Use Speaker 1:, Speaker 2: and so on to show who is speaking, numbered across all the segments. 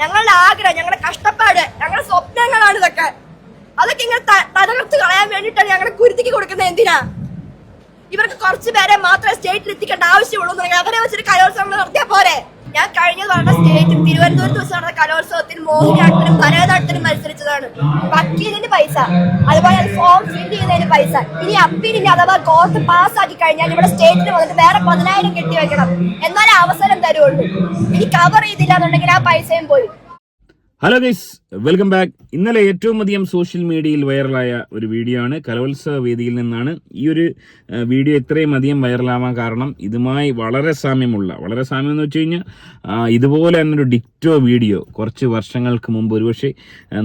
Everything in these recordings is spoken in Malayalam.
Speaker 1: ഞങ്ങളുടെ ആഗ്രഹം ഞങ്ങളുടെ കഷ്ടപ്പാട് ഞങ്ങളുടെ സ്വപ്നങ്ങളാണ് ഇതൊക്കെ. അതൊക്കെ ഇങ്ങനെ തകർത്ത് കളയാൻ വേണ്ടിയിട്ടാണ് ഞങ്ങളുടെ കുരുത്തിക്ക് കൊടുക്കുന്നത് എന്തിനാ? ഇവർക്ക് കുറച്ച് പേരെ മാത്രമേ സ്റ്റേറ്റിൽ എത്തിക്കേണ്ട ആവശ്യമുള്ളൂ അവരെ വെച്ചിട്ട് കലോത്സവം നടത്തിയാൽ പോരെ? ഞാൻ കഴിഞ്ഞ പറഞ്ഞ സ്റ്റേറ്റിൽ തിരുവനന്തപുരത്ത് വെച്ച് നടന്ന മോഹിനിയാട്ടത്തിനും ഭരതനാട്യത്തിനും മത്സരിച്ചതാണ്. വക്കീലിന് പൈസ. അതുപോലെ ഫോം ഫിൽ ചെയ്യുന്നതിന് പൈസ. ഇനി അപ്പീലിന് അഥവാ കോർട്ട് പാസ്സാക്കി കഴിഞ്ഞാൽ ഇവിടെ സ്റ്റേറ്റിന് വന്നിട്ട് വേറെ പതിനായിരം കെട്ടി വെക്കണം. എന്നാലേ അവസരം തരുള്ളൂ. ഇനി കവർ ചെയ്തില്ല എന്നുണ്ടെങ്കിൽ ആ പൈസയും പോയി.
Speaker 2: Hello guys welcome back. ഇന്നലെ ഏറ്റവും അധികം സോഷ്യൽ മീഡിയയിൽ വൈറലായ ഒരു വീഡിയോ ആണ്. കലോത്സവ വേദിയിൽ നിന്നാണ് ഈ ഒരു വീഡിയോ ഇത്രയും അധികം വൈറലാവാൻ കാരണം ഇതുമായി വളരെ സാമ്യമുള്ള വളരെ സാമ്യം എന്ന് വെച്ച് കഴിഞ്ഞാൽ ഇതുപോലെ തന്നെ ഒരു ഡിക്റ്റോ വീഡിയോ കുറച്ച് വർഷങ്ങൾക്ക് മുമ്പ് ഒരുപക്ഷെ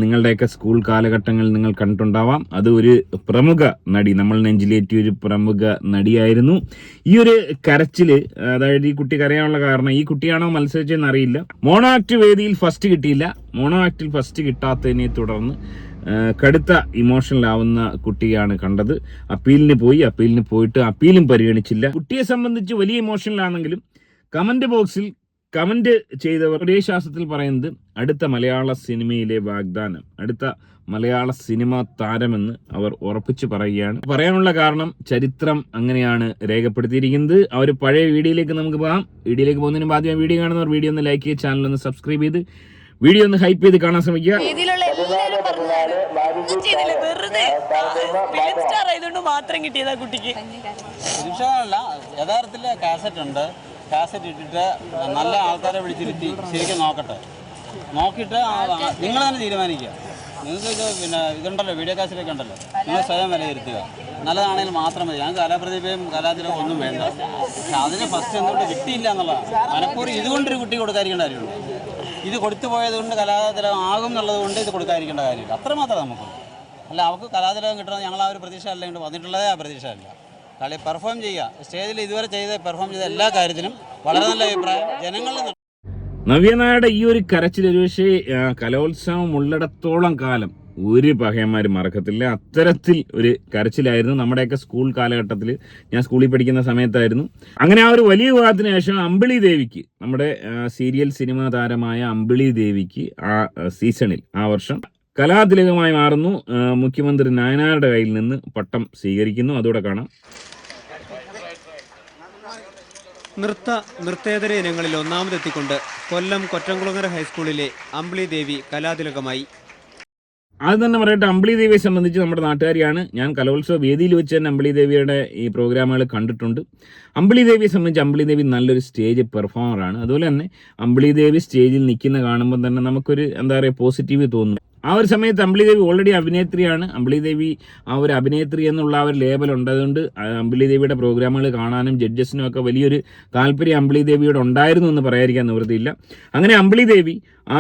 Speaker 2: നിങ്ങളുടെയൊക്കെ സ്കൂൾ കാലഘട്ടങ്ങളിൽ നിങ്ങൾ കണ്ടിട്ടുണ്ടാവാം. അത് ഒരു പ്രമുഖ നടി നമ്മൾ നെഞ്ചിലേറ്റിയ ഒരു പ്രമുഖ നടിയായിരുന്നു. ഈ ഒരു കരച്ചിൽ അതായത് ഈ കുട്ടി കരയാനുള്ള കാരണം ഈ കുട്ടിയാണോ മത്സരിച്ചതെന്ന് അറിയില്ല. മോണോ ആക്ട് വേദിയിൽ ഫസ്റ്റ് കിട്ടിയില്ല. മോണോ ആക്ടിൽ ഫസ്റ്റ് കിട്ടാത്തതിനെ തുടർന്ന് കടുത്ത ഇമോഷണലാവുന്ന കുട്ടിയാണ് കണ്ടത്. അപ്പീലിന് പോയി അപ്പീലിന് പോയിട്ട് അപ്പീലും പരിഗണിച്ചില്ല. കുട്ടിയെ സംബന്ധിച്ച് വലിയ ഇമോഷണലാണെങ്കിലും കമന്റ് ബോക്സിൽ കമന്റ് ചെയ്തവർ ഒരേ ശാസ്ത്രത്തിൽ പറയുന്നത് അടുത്ത മലയാള സിനിമയിലെ വാഗ്ദാനം അടുത്ത മലയാള സിനിമ താരമെന്ന് അവർ ഉറപ്പിച്ചു പറയുകയാണ്. പറയാനുള്ള കാരണം ചരിത്രം അങ്ങനെയാണ് രേഖപ്പെടുത്തിയിരിക്കുന്നത്. അവർ പഴയ വീഡിയോയിലേക്ക് നമുക്ക് പോകാം. വീഡിയോയിലേക്ക് പോകുന്നതിന് ആദ്യം വീഡിയോ കാണുന്നവർ വീഡിയോ ഒന്ന് ലൈക്ക് ചെയ്ത് ചാനൽ ഒന്ന് സബ്സ്ക്രൈബ് ചെയ്ത് വീഡിയോ ഒന്ന് ഹൈപ്പ് ചെയ്ത് കാണാൻ ശ്രമിക്കുക.
Speaker 3: മാത്രം കിട്ടിയതാ കുട്ടിക്ക്.
Speaker 4: നിമിഷമല്ല യഥാർത്ഥത്തിൽ കാസറ്റ് ഉണ്ട്. കാസറ്റ് ഇട്ടിട്ട് നല്ല ആൾക്കാരെ വിളിച്ചിരുത്തി ശരിക്കും നോക്കട്ടെ. നോക്കിയിട്ട് നിങ്ങൾ തന്നെ തീരുമാനിക്കുക. നിങ്ങൾക്ക് പിന്നെ ഇതുണ്ടല്ലോ വീഡിയോ കാസറ്റൊക്കെ ഉണ്ടല്ലോ. നിങ്ങൾ സ്വയം വിലയിരുത്തുക. നല്ലതാണെങ്കിൽ മാത്രം മതി. ഞാൻ കലാപ്രതിഭയും കലാതിരവും ഒന്നും വേണ്ട. പക്ഷെ അതിന് ഫസ്റ്റ് എന്തുകൊണ്ട് കിട്ടിയില്ല എന്നുള്ളതാണ്. മനഃപൂർവം ഇതുകൊണ്ടൊരു കുട്ടി കൊടുക്കാതിരിക്കേണ്ട കാര്യമുണ്ട്. ഇത് കൊടുത്തു പോയത് കൊണ്ട് കലാതിലകം ആകും എന്നുള്ളത് കൊണ്ട് ഇത് കൊടുക്കാതിരിക്കേണ്ട കാര്യമില്ല. അത്രമാത്രം നമുക്ക്. അല്ല അവർക്ക് കലാതിലകം കിട്ടണം. ഞങ്ങൾ ആ ഒരു പ്രതീക്ഷ അല്ല ഇങ്ങോട്ട് വന്നിട്ടുള്ളതേ. ആ പ്രതീക്ഷ അല്ല കളി പെർഫോം ചെയ്യുക. സ്റ്റേജിൽ ഇതുവരെ ചെയ്ത് പെർഫോം ചെയ്ത എല്ലാ കാര്യത്തിനും വളരെ നല്ല അഭിപ്രായം. ജനങ്ങളിൽ
Speaker 2: നവ്യനായുടെ ഈ ഒരു കരച്ചിൽ ഒരുപക്ഷെ കലോത്സവം ഉള്ളിടത്തോളം കാലം ഒരു പഹയന്മാർ മറക്കത്തില്ല. അത്തരത്തിൽ ഒരു കരച്ചിലായിരുന്നു നമ്മുടെയൊക്കെ സ്കൂൾ കാലഘട്ടത്തിൽ. ഞാൻ സ്കൂളിൽ പഠിക്കുന്ന സമയത്തായിരുന്നു. അങ്ങനെ ആ ഒരു വലിയ വിവാഹത്തിന് ശേഷം അമ്പിളി ദേവിക്ക് നമ്മുടെ സീരിയൽ സിനിമാ താരമായ അമ്പിളി ദേവിക്ക് ആ സീസണിൽ ആ വർഷം കലാതിലകമായി മാറുന്നു. മുഖ്യമന്ത്രി നായനാരുടെ കയ്യിൽ നിന്ന് പട്ടം സ്വീകരിക്കുന്നു. അതോടെ കാണാം.
Speaker 5: നൃത്ത നൃത്തേതര ഇനങ്ങളിൽ ഒന്നാമതെത്തിക്കൊണ്ട് കൊല്ലം കൊറ്റംകുളങ്ങര ഹൈസ്കൂളിലെ അമ്പിളി ദേവി കലാതിലകമായി.
Speaker 2: അത് തന്നെ പറയട്ടെ അമ്പിളി ദേവിയെ സംബന്ധിച്ച് നമ്മുടെ നാട്ടുകാരിയാണ്. ഞാൻ കലോത്സവ വേദിയിൽ വെച്ച് തന്നെ അമ്പിളി ദേവിയുടെ ഈ പ്രോഗ്രാമുകൾ കണ്ടിട്ടുണ്ട്. അമ്പിളി ദേവിയെ സംബന്ധിച്ച് അമ്പിളി ദേവി നല്ലൊരു സ്റ്റേജ് പെർഫോമറാണ്. അതുപോലെ തന്നെ അമ്പിളി ദേവി സ്റ്റേജിൽ നിൽക്കുന്ന കാണുമ്പോൾ തന്നെ നമുക്കൊരു എന്താ പറയുക പോസിറ്റീവ് തോന്നും. ആ ഒരു സമയത്ത് അമ്പിളി ദേവി ഓൾറെഡി അഭിനേത്രിയാണ്. അമ്പിളി ദേവി ആ ഒരു അഭിനേത്രി എന്നുള്ള ആ ഒരു ലേബൽ അതുകൊണ്ട് അമ്പിളി ദേവിയുടെ പ്രോഗ്രാമുകൾ കാണാനും ജഡ്ജസിനും ഒക്കെ വലിയൊരു താല്പര്യം അമ്പിളി ദേവിയോട് ഉണ്ടായിരുന്നു എന്ന് പറയാതിരിക്കാൻ നിവൃത്തിയില്ല. അങ്ങനെ അമ്പിളി ദേവി ആ,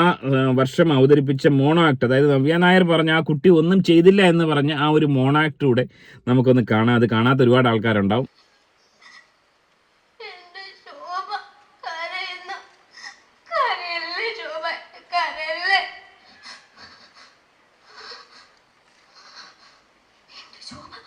Speaker 2: വർഷം അവതരിപ്പിച്ച മോണോ ആക്ട് അതായത് നവ്യ നായർ പറഞ്ഞ ആ കുട്ടി ഒന്നും ചെയ്തില്ല എന്ന് പറഞ്ഞ ആ ഒരു മോണോ ആക്ടിലൂടെ നമുക്കൊന്ന് കാണാം. അത് കാണാത്ത ഒരുപാട് ആൾക്കാരുണ്ടാവും.
Speaker 6: そうな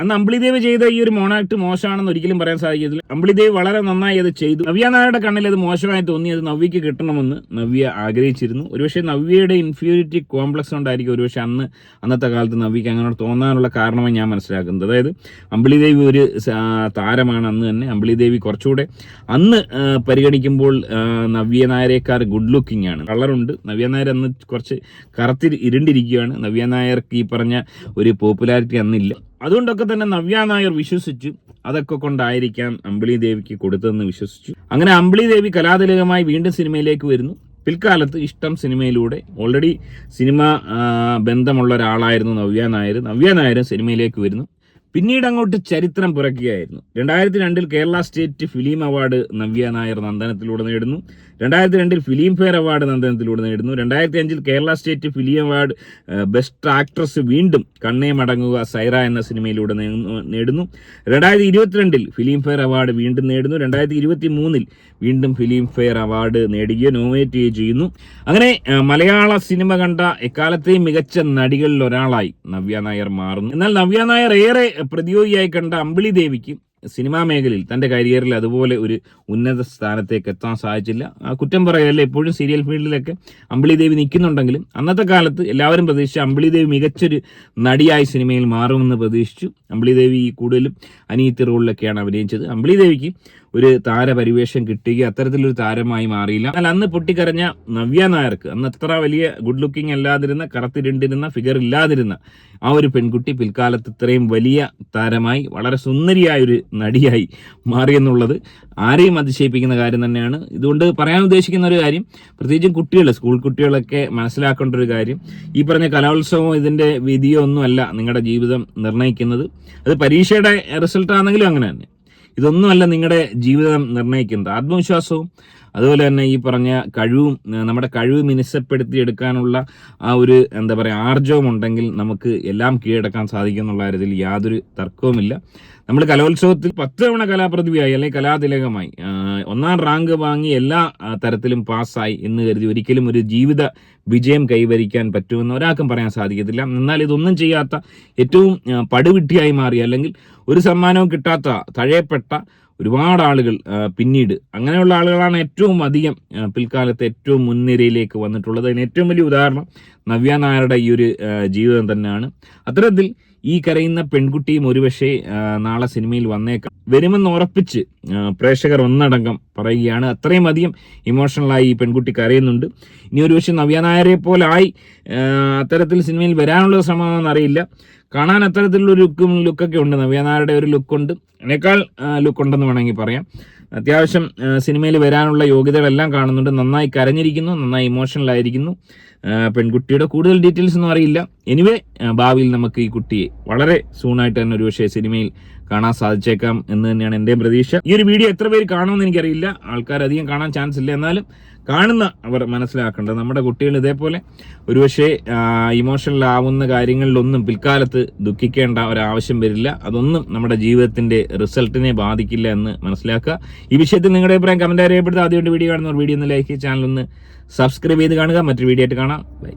Speaker 2: അന്ന് അമ്പിളിദേവ് ചെയ്ത ഈ ഒരു മോണാക്ട് മോശമാണെന്ന് ഒരിക്കലും പറയാൻ സാധിക്കത്തില്ല. അമ്പിളിദേവ് വളരെ നന്നായി അത് ചെയ്തു. നവ്യ നായരുടെ കണ്ണിൽ അത് മോശമായി തോന്നി അത് നവ്യക്ക് കിട്ടണമെന്ന് നവ്യ ആഗ്രഹിച്ചിരുന്നു. ഒരുപക്ഷെ നവ്യയുടെ ഇൻഫീരിയറിറ്റി കോംപ്ലക്സ് കൊണ്ടായിരിക്കും ഒരുപക്ഷെ അന്ന് അന്നത്തെ കാലത്ത് നവ്യക്ക് അങ്ങനെ തോന്നാനുള്ള കാരണമായി ഞാൻ മനസ്സിലാക്കുന്നത്. അതായത് അമ്പിളിദേവി ഒരു താരമാണ് അന്ന് തന്നെ. അമ്പിളിദേവി കുറച്ചുകൂടെ അന്ന് പരിഗണിക്കുമ്പോൾ നവ്യ നായരേക്കാർ ഗുഡ് ലുക്കിംഗ് ആണ്. കളറുണ്ട്. നവ്യ നായർ അന്ന് കുറച്ച് കറുത്തി ഇരുണ്ടിരിക്കുകയാണ്. നവ്യ നായർക്ക് ഈ പറഞ്ഞ ഒരു പോപ്പുലാരിറ്റി അന്നില്ല. അതുകൊണ്ടൊക്കെ തന്നെ നവ്യ നായർ വിശ്വസിച്ചു അതൊക്കെ കൊണ്ടായിരിക്കാം അമ്പിളി ദേവിക്ക് കൊടുത്തതെന്ന് വിശ്വസിച്ചു. അങ്ങനെ അമ്പിളി ദേവി കലാതിലകമായി വീണ്ടും സിനിമയിലേക്ക് വരുന്നു. പിൽക്കാലത്ത് ഇഷ്ടം സിനിമയിലൂടെ ഓൾറെഡി സിനിമ ബന്ധമുള്ള ഒരാളായിരുന്നു നവ്യ നായർ. നവ്യ നായർ സിനിമയിലേക്ക് വരുന്നു. പിന്നീട് അങ്ങോട്ട് ചരിത്രം പുറക്കുകയായിരുന്നു രണ്ടായിരത്തി രണ്ടിൽ Kerala state film award Navya Nair നന്ദനത്തിലൂടെ നേടുന്നു. രണ്ടായിരത്തി രണ്ടിൽ ഫിലിം ഫെയർ അവാർഡ് നന്ദനത്തിലൂടെ നേടുന്നു. രണ്ടായിരത്തി അഞ്ചിൽ Kerala state film award best actress വീണ്ടും കണ്ണേ മടങ്ങുക സൈറ എന്ന സിനിമയിലൂടെ നേടുന്നു. രണ്ടായിരത്തി ഇരുപത്തിരണ്ടിൽ ഫിലിം ഫെയർ അവാർഡ് വീണ്ടും നേടുന്നു. രണ്ടായിരത്തി ഇരുപത്തി മൂന്നിൽ വീണ്ടും ഫിലിം ഫെയർ അവാർഡ് നേടുകയോ നോമിനേറ്റ് ചെയ്യുന്നു. അങ്ങനെ മലയാള സിനിമ കണ്ട എക്കാലത്തെയും മികച്ച നടികളിൽ ഒരാളായി നവ്യ നായർ മാറുന്നു. എന്നാൽ നവ്യ നായർ ഏറെ പ്രതിയോഗിയായി കണ്ട അമ്പിളി ദേവിക്ക് സിനിമാ മേഖലയിൽ തന്റെ കരിയറിൽ അതുപോലെ ഒരു ഉന്നത സ്ഥാനത്തേക്ക് എത്താൻ സാധിച്ചില്ല. ആ, കുറ്റം പറയല്ല എപ്പോഴും സീരിയൽ ഫീൽഡിലൊക്കെ അമ്പിളി ദേവി നിൽക്കുന്നുണ്ടെങ്കിലും അന്നത്തെ കാലത്ത് എല്ലാവരും പ്രതീക്ഷിച്ചു അമ്പിളി ദേവി മികച്ചൊരു നടിയായി സിനിമയിൽ മാറുമെന്ന് പ്രതീക്ഷിച്ചു. അമ്പിളി ദേവി കൂടുതലും അനീതി റോളിലൊക്കെയാണ് അഭിനയിച്ചത്. അമ്പിളി ദേവിക്ക് ഒരു താരപരിവേഷം കിട്ടുകയും അത്തരത്തിലൊരു താരമായി മാറിയില്ല. എന്നാൽ അന്ന് പൊട്ടിക്കരഞ്ഞ നവ്യ നായർക്ക് അന്ന് അത്ര വലിയ ഗുഡ് ലുക്കിംഗ് അല്ലാതിരുന്ന കറുത്തിരുണ്ടിരുന്ന ഫിഗർ ഇല്ലാതിരുന്ന ആ ഒരു പെൺകുട്ടി പിൽക്കാലത്ത് ഇത്രയും വലിയ താരമായി വളരെ സുന്ദരിയായ ഒരു നടിയായി മാറിയെന്നുള്ളത് ആരെയും അതിശയിപ്പിക്കുന്ന കാര്യം തന്നെയാണ്. ഇതുകൊണ്ട് പറയാൻ ഉദ്ദേശിക്കുന്ന ഒരു കാര്യം പ്രത്യേകിച്ചും കുട്ടികൾ സ്കൂൾ കുട്ടികളൊക്കെ മനസ്സിലാക്കേണ്ട ഒരു കാര്യം ഈ പറഞ്ഞ കലോത്സവം ഇതിന്റെ വിധിയോ ഒന്നുമല്ല നിങ്ങളുടെ ജീവിതം നിർണയിക്കുന്നത് അത് പരീക്ഷയുടെ റിസൾട്ട് ആണെങ്കിലും അങ്ങനെ തന്നെ. ഇതൊന്നുമല്ല നിങ്ങളുടെ ജീവിതം നിർണയിക്കുന്നത്. ആത്മവിശ്വാസവും അതുപോലെ തന്നെ ഈ പറഞ്ഞ കഴിവും നമ്മുടെ കഴിവ് മിനുസപ്പെടുത്തി എടുക്കാനുള്ള ആ ഒരു എന്താ പറയുക ആർജവം ഉണ്ടെങ്കിൽ നമുക്ക് എല്ലാം കീഴടക്കാൻ സാധിക്കും എന്നുള്ള കാര്യത്തിൽ യാതൊരു തർക്കവുമില്ല. നമ്മൾ കലോത്സവത്തിൽ പത്ത് തവണ കലാപ്രതിഭയായി അല്ലെങ്കിൽ കലാതിലകമായി ഒന്നാം റാങ്ക് വാങ്ങി എല്ലാ തരത്തിലും പാസ്സായി എന്ന് കരുതി ഒരിക്കലും ഒരു ജീവിത വിജയം കൈവരിക്കാൻ പറ്റുമെന്ന് ഒരാൾക്കും പറയാൻ സാധിക്കത്തില്ല. എന്നാൽ ഇതൊന്നും ചെയ്യാത്ത ഏറ്റവും പടുവിട്ടിയായി മാറി അല്ലെങ്കിൽ ഒരു സമ്മാനവും കിട്ടാത്ത തഴയപ്പെട്ട ഒരുപാട് ആളുകൾ പിന്നീട് അങ്ങനെയുള്ള ആളുകളാണ് ഏറ്റവും അധികം പിൽക്കാലത്ത് ഏറ്റവും മുൻനിരയിലേക്ക് വന്നിട്ടുള്ളത്. അതിന് ഏറ്റവും വലിയ ഉദാഹരണം നവ്യ നായരുടെ ഈ ഒരു ജീവിതം തന്നെയാണ്. അത്തരത്തിൽ ഈ കരയുന്ന പെൺകുട്ടിയും ഒരുപക്ഷെ നാളെ സിനിമയിൽ വന്നേക്കാം. വരുമെന്ന് ഉറപ്പിച്ച് പ്രേക്ഷകർ ഒന്നടങ്കം പറയുകയാണ്. അത്രയും അധികം ഇമോഷണലായി ഈ പെൺകുട്ടി കരയുന്നുണ്ട്. ഇനി ഒരുപക്ഷെ നവ്യ നായരെ പോലായി അത്തരത്തിൽ സിനിമയിൽ വരാനുള്ള ശ്രമമാണെന്ന് അറിയില്ല. കാണാൻ അത്തരത്തിലുള്ള ലുക്കും ലുക്കൊക്കെ ഉണ്ട്. നവ്യനാരുടെ ഒരു ലുക്കുണ്ട് അതിനേക്കാൾ ലുക്കുണ്ടെന്ന് വേണമെങ്കിൽ പറയാം. അത്യാവശ്യം സിനിമയിൽ വരാനുള്ള യോഗ്യതകളെല്ലാം കാണുന്നുണ്ട്. നന്നായി കരഞ്ഞിരിക്കുന്നു നന്നായി ഇമോഷണൽ ആയിരിക്കുന്നു. പെൺകുട്ടിയുടെ കൂടുതൽ ഡീറ്റെയിൽസ് ഒന്നും അറിയില്ല. എനിവേ ഭാവിയിൽ നമുക്ക് ഈ കുട്ടിയെ വളരെ സൂണായിട്ട് തന്നെ ഒരുപക്ഷെ സിനിമയിൽ കാണാൻ സാധിച്ചേക്കാം എന്ന് തന്നെയാണ് എന്റെയും പ്രതീക്ഷ. ഈ ഒരു വീഡിയോ എത്ര പേര് കാണുമെന്ന് എനിക്കറിയില്ല. ആൾക്കാർ അധികം കാണാൻ ചാൻസ് ഇല്ല. എന്നാലും കാണുന്ന അവർ മനസ്സിലാക്കേണ്ടത്. നമ്മുടെ കുട്ടികൾ ഇതേപോലെ ഒരുപക്ഷെ ഇമോഷണലാവുന്ന കാര്യങ്ങളിലൊന്നും പിൽക്കാലത്ത് ദുഃഖിക്കേണ്ട ഒരാവശ്യം വരില്ല. അതൊന്നും നമ്മുടെ ജീവിതത്തിന്റെ റിസൾട്ടിനെ ബാധിക്കില്ല എന്ന് മനസ്സിലാക്കുക. ഈ വിഷയത്തിൽ നിങ്ങളുടെ അഭിപ്രായം കമന്റ് അറിയപ്പെടുത്തുക ആദ്യമായിട്ട് വീഡിയോ കാണുന്നവർ വീഡിയോ ഒന്ന് ലൈക്ക് ചാനൽ ഒന്ന് സബ്സ്ക്രൈബ് ചെയ്ത് കാണുക. മറ്റൊരു വീഡിയോ ആയിട്ട് കാണാം. ബൈ